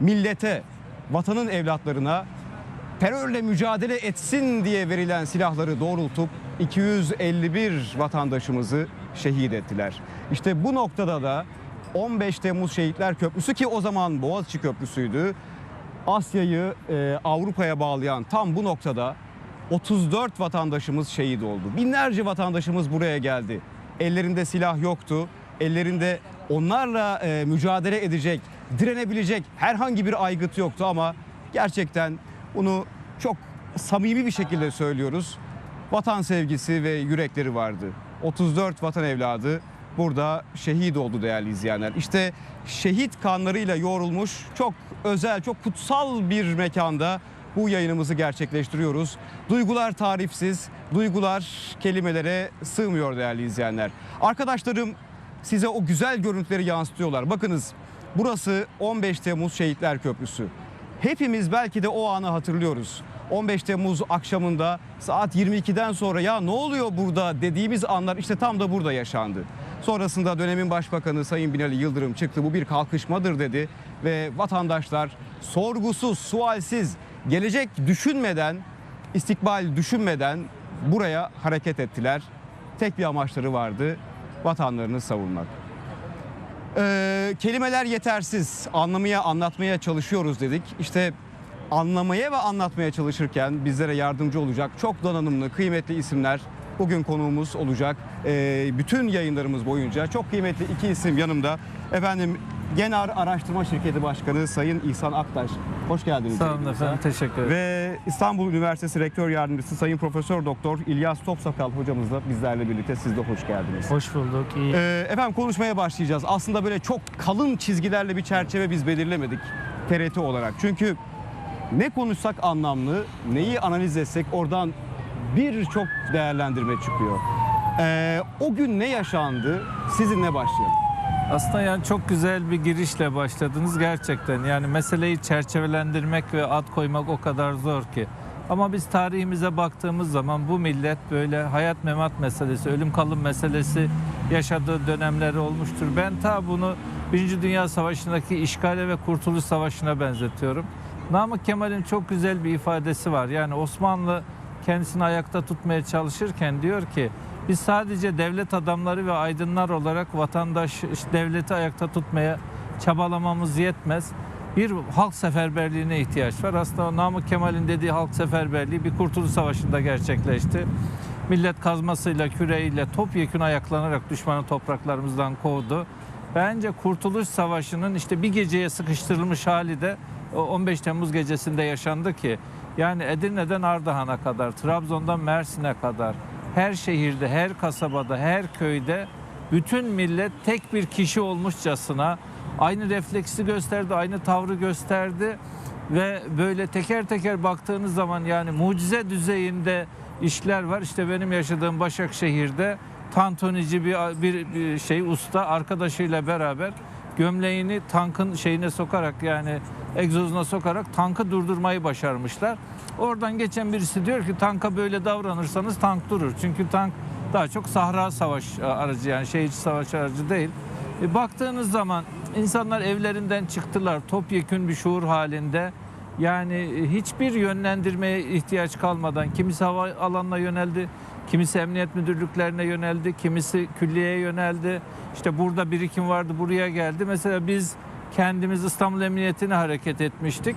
millete, vatanın evlatlarına terörle mücadele etsin diye verilen silahları doğrultup 251 vatandaşımızı şehit ettiler. İşte bu noktada da 15 Temmuz Şehitler Köprüsü ki o zaman Boğaziçi Köprüsü'ydü. Asya'yı e, Avrupa'ya bağlayan tam bu noktada 34 vatandaşımız şehit oldu. Binlerce vatandaşımız buraya geldi. Ellerinde silah yoktu. Ellerinde onlarla e, mücadele edecek, direnebilecek herhangi bir aygıt yoktu ama gerçekten bunu çok samimi bir şekilde söylüyoruz. Vatan sevgisi ve yürekleri vardı. 34 vatan evladı burada şehit oldu değerli izleyenler. İşte şehit kanlarıyla yoğrulmuş çok özel, çok kutsal bir mekanda bu yayınımızı gerçekleştiriyoruz. Duygular tarifsiz, duygular kelimelere sığmıyor değerli izleyenler. Arkadaşlarım size o güzel görüntüleri yansıtıyorlar. Bakınız burası 15 Temmuz Şehitler Köprüsü. Hepimiz belki de o anı hatırlıyoruz. 15 Temmuz akşamında saat 22'den sonra ya ne oluyor burada dediğimiz anlar işte tam da burada yaşandı. Sonrasında dönemin başbakanı Sayın Binali Yıldırım çıktı bu bir kalkışmadır dedi ve vatandaşlar sorgusuz, sualsiz, gelecek düşünmeden, istikbal düşünmeden buraya hareket ettiler. Tek bir amaçları vardı, vatanlarını savunmak. Ee, kelimeler yetersiz. Anlamaya, anlatmaya çalışıyoruz dedik. İşte anlamaya ve anlatmaya çalışırken bizlere yardımcı olacak çok donanımlı, kıymetli isimler bugün konuğumuz olacak. Ee, bütün yayınlarımız boyunca çok kıymetli iki isim yanımda. Efendim Genar Araştırma Şirketi Başkanı Sayın İhsan Aktaş. Hoş geldiniz. Sağ olun efendim, teşekkür ederim. Ve İstanbul Üniversitesi Rektör Yardımcısı Sayın Profesör Doktor İlyas Topsakal hocamız da bizlerle birlikte siz de hoş geldiniz. Hoş bulduk, iyi. Ee, efendim konuşmaya başlayacağız. Aslında böyle çok kalın çizgilerle bir çerçeve biz belirlemedik TRT olarak. Çünkü ne konuşsak anlamlı, neyi analiz etsek oradan birçok değerlendirme çıkıyor. Ee, o gün ne yaşandı? Sizinle başlayalım. Aslında yani çok güzel bir girişle başladınız gerçekten. Yani meseleyi çerçevelendirmek ve ad koymak o kadar zor ki. Ama biz tarihimize baktığımız zaman bu millet böyle hayat memat meselesi, ölüm kalım meselesi yaşadığı dönemleri olmuştur. Ben ta bunu Birinci Dünya Savaşı'ndaki işgale ve kurtuluş savaşına benzetiyorum. Namık Kemal'in çok güzel bir ifadesi var. Yani Osmanlı kendisini ayakta tutmaya çalışırken diyor ki biz sadece devlet adamları ve aydınlar olarak vatandaş devleti ayakta tutmaya çabalamamız yetmez. Bir halk seferberliğine ihtiyaç var. Aslında Namık Kemal'in dediği halk seferberliği bir kurtuluş savaşında gerçekleşti. Millet kazmasıyla, küreğiyle topyekun ayaklanarak düşmanı topraklarımızdan kovdu. Bence Kurtuluş Savaşı'nın işte bir geceye sıkıştırılmış hali de o 15 Temmuz gecesinde yaşandı ki yani Edirne'den Ardahan'a kadar, Trabzon'dan Mersin'e kadar her şehirde, her kasabada, her köyde bütün millet tek bir kişi olmuşçasına aynı refleksi gösterdi, aynı tavrı gösterdi ve böyle teker teker baktığınız zaman yani mucize düzeyinde işler var. İşte benim yaşadığım Başakşehir'de tantunici bir, bir, bir şey usta arkadaşıyla beraber gömleğini tankın şeyine sokarak yani egzozuna sokarak tankı durdurmayı başarmışlar. Oradan geçen birisi diyor ki tanka böyle davranırsanız tank durur. Çünkü tank daha çok sahra savaş aracı yani şehirci savaş aracı değil. E, baktığınız zaman insanlar evlerinden çıktılar topyekün bir şuur halinde. Yani e, hiçbir yönlendirmeye ihtiyaç kalmadan kimisi hava alanına yöneldi, kimisi emniyet müdürlüklerine yöneldi, kimisi külliyeye yöneldi. İşte burada birikim vardı, buraya geldi. Mesela biz kendimiz İstanbul Emniyetine hareket etmiştik.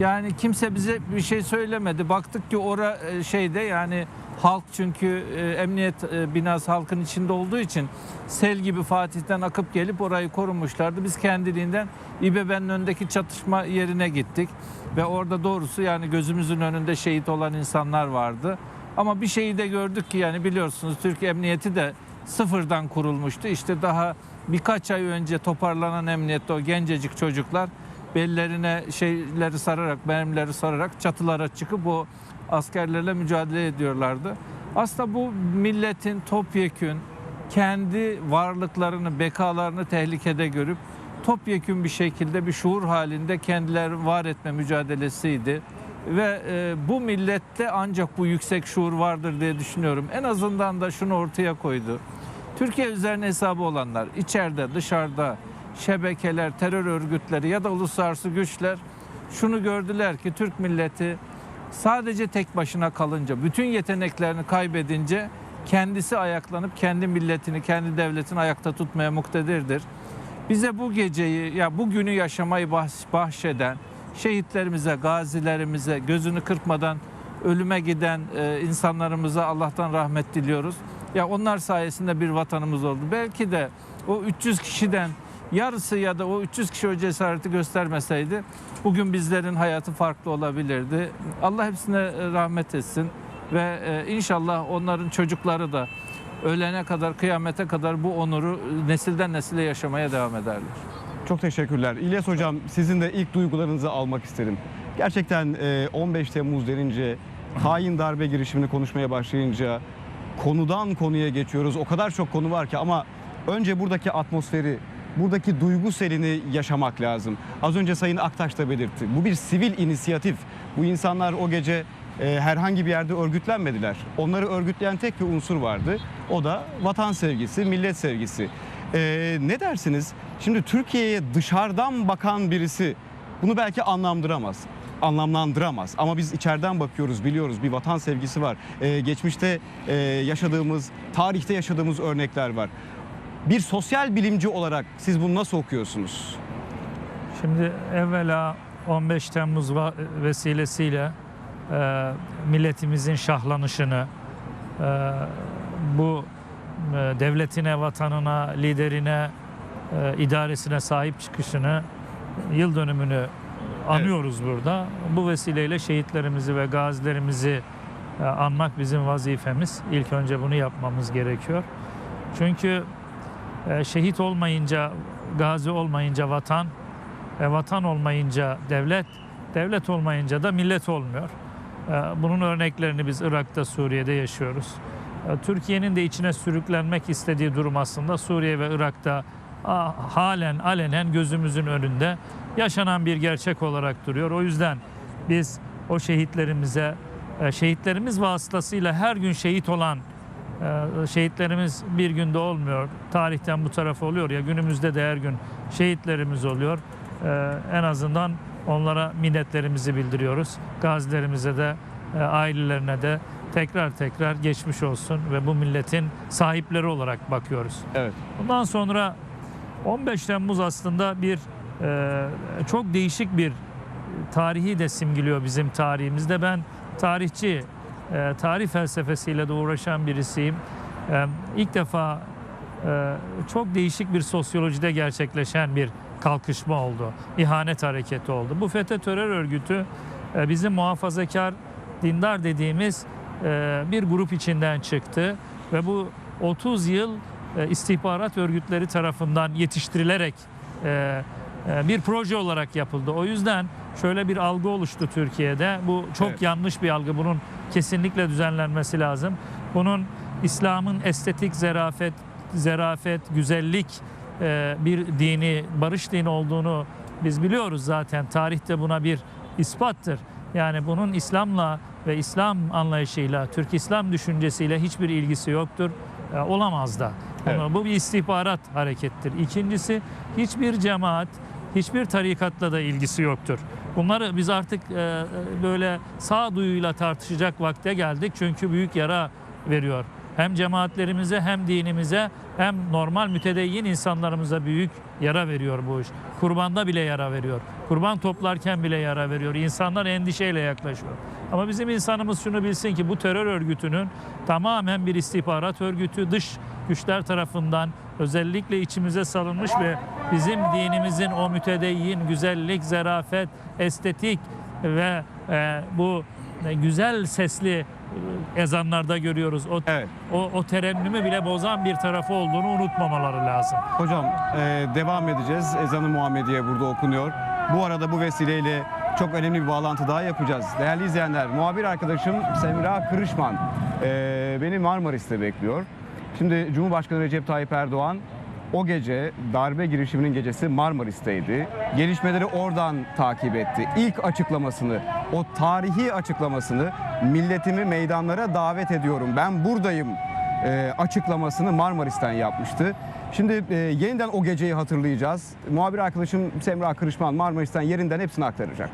Yani kimse bize bir şey söylemedi. Baktık ki ora e, şeyde yani halk çünkü e, emniyet e, binası halkın içinde olduğu için sel gibi Fatih'ten akıp gelip orayı korumuşlardı. Biz kendiliğinden İBB'nin önündeki çatışma yerine gittik ve orada doğrusu yani gözümüzün önünde şehit olan insanlar vardı. Ama bir şeyi de gördük ki yani biliyorsunuz Türk Emniyeti de sıfırdan kurulmuştu. İşte daha birkaç ay önce toparlanan emniyette o gencecik çocuklar bellerine şeyleri sararak, mermileri sararak çatılara çıkıp o askerlerle mücadele ediyorlardı. Aslında bu milletin topyekün kendi varlıklarını, bekalarını tehlikede görüp topyekün bir şekilde bir şuur halinde kendileri var etme mücadelesiydi. Ve e, bu millette ancak bu yüksek şuur vardır diye düşünüyorum. En azından da şunu ortaya koydu. Türkiye üzerine hesabı olanlar içeride, dışarıda, şebekeler, terör örgütleri ya da uluslararası güçler şunu gördüler ki Türk milleti sadece tek başına kalınca, bütün yeteneklerini kaybedince kendisi ayaklanıp kendi milletini, kendi devletini ayakta tutmaya muktedirdir. Bize bu geceyi, ya bu günü yaşamayı bahş- bahşeden şehitlerimize, gazilerimize, gözünü kırpmadan ölüme giden e, insanlarımıza Allah'tan rahmet diliyoruz. Ya onlar sayesinde bir vatanımız oldu. Belki de o 300 kişiden yarısı ya da o 300 kişi o cesareti göstermeseydi bugün bizlerin hayatı farklı olabilirdi. Allah hepsine e, rahmet etsin ve e, inşallah onların çocukları da ölene kadar, kıyamete kadar bu onuru e, nesilden nesile yaşamaya devam ederler. Çok teşekkürler. İlyas Hocam sizin de ilk duygularınızı almak isterim. Gerçekten e, 15 Temmuz denince, hain darbe girişimini konuşmaya başlayınca konudan konuya geçiyoruz. O kadar çok konu var ki ama önce buradaki atmosferi, buradaki duygu selini yaşamak lazım. Az önce Sayın Aktaş da belirtti. Bu bir sivil inisiyatif. Bu insanlar o gece e, herhangi bir yerde örgütlenmediler. Onları örgütleyen tek bir unsur vardı. O da vatan sevgisi, millet sevgisi. E, ne dersiniz? Şimdi Türkiye'ye dışarıdan bakan birisi bunu belki anlamdıramaz anlamlandıramaz. Ama biz içeriden bakıyoruz, biliyoruz bir vatan sevgisi var. Ee, geçmişte e, yaşadığımız, tarihte yaşadığımız örnekler var. Bir sosyal bilimci olarak siz bunu nasıl okuyorsunuz? Şimdi evvela 15 Temmuz vesilesiyle e, milletimizin şahlanışını, e, bu e, devletine, vatanına, liderine, e, idaresine sahip çıkışını, yıl dönümünü anıyoruz burada. Bu vesileyle şehitlerimizi ve gazilerimizi e, anmak bizim vazifemiz. İlk önce bunu yapmamız gerekiyor. Çünkü e, şehit olmayınca, gazi olmayınca vatan, e, vatan olmayınca devlet, devlet olmayınca da millet olmuyor. E, bunun örneklerini biz Irak'ta, Suriye'de yaşıyoruz. Türkiye'nin de içine sürüklenmek istediği durum aslında Suriye ve Irak'ta halen alenen gözümüzün önünde yaşanan bir gerçek olarak duruyor. O yüzden biz o şehitlerimize, e, şehitlerimiz vasıtasıyla her gün şehit olan ee, şehitlerimiz bir günde olmuyor. Tarihten bu tarafa oluyor ya günümüzde de her gün şehitlerimiz oluyor. Ee, en azından onlara minnetlerimizi bildiriyoruz. Gazilerimize de e, ailelerine de tekrar tekrar geçmiş olsun ve bu milletin sahipleri olarak bakıyoruz. Evet. Bundan sonra 15 Temmuz aslında bir e, çok değişik bir tarihi de simgiliyor bizim tarihimizde. Ben tarihçi, e, tarih felsefesiyle de uğraşan birisiyim. E, ilk defa e, çok değişik bir sosyolojide gerçekleşen bir kalkışma oldu. İhanet hareketi oldu. Bu FETÖ terör örgütü e, bizim muhafazakar dindar dediğimiz e, bir grup içinden çıktı ve bu 30 yıl istihbarat örgütleri tarafından yetiştirilerek e, e, bir proje olarak yapıldı. O yüzden şöyle bir algı oluştu Türkiye'de. Bu çok Evet. yanlış bir algı. Bunun kesinlikle düzenlenmesi lazım. Bunun İslam'ın estetik zerafet, zerafet, güzellik e, bir dini, barış dini olduğunu biz biliyoruz zaten. Tarihte buna bir ispattır. Yani bunun İslam'la ve İslam anlayışıyla, Türk İslam düşüncesiyle hiçbir ilgisi yoktur. E, olamaz da. Evet. Ama Bu bir istihbarat harekettir. İkincisi hiçbir cemaat, hiçbir tarikatla da ilgisi yoktur. Bunları biz artık e, böyle sağduyuyla tartışacak vakte geldik. Çünkü büyük yara veriyor. Hem cemaatlerimize hem dinimize hem normal mütedeyyin insanlarımıza büyük yara veriyor bu iş. Kurbanda bile yara veriyor. Kurban toplarken bile yara veriyor. İnsanlar endişeyle yaklaşıyor. Ama bizim insanımız şunu bilsin ki bu terör örgütünün tamamen bir istihbarat örgütü dış güçler tarafından özellikle içimize salınmış ve bizim dinimizin o mütedeyyin, güzellik, zarafet, estetik ve e, bu e, güzel sesli e, ezanlarda görüyoruz. O, Evet. o, o terennümü bile bozan bir tarafı olduğunu unutmamaları lazım. Hocam e, devam edeceğiz. Ezanı Muhammediye burada okunuyor. Bu arada bu vesileyle çok önemli bir bağlantı daha yapacağız. Değerli izleyenler, muhabir arkadaşım Semra Kırışman e, beni Marmaris'te bekliyor. Şimdi Cumhurbaşkanı Recep Tayyip Erdoğan o gece darbe girişiminin gecesi Marmaris'teydi. Gelişmeleri oradan takip etti. İlk açıklamasını, o tarihi açıklamasını milletimi meydanlara davet ediyorum. Ben buradayım e, açıklamasını Marmaris'ten yapmıştı. Şimdi e, yeniden o geceyi hatırlayacağız. Muhabir arkadaşım Semra Kırışman Marmaris'ten yerinden hepsini aktaracak.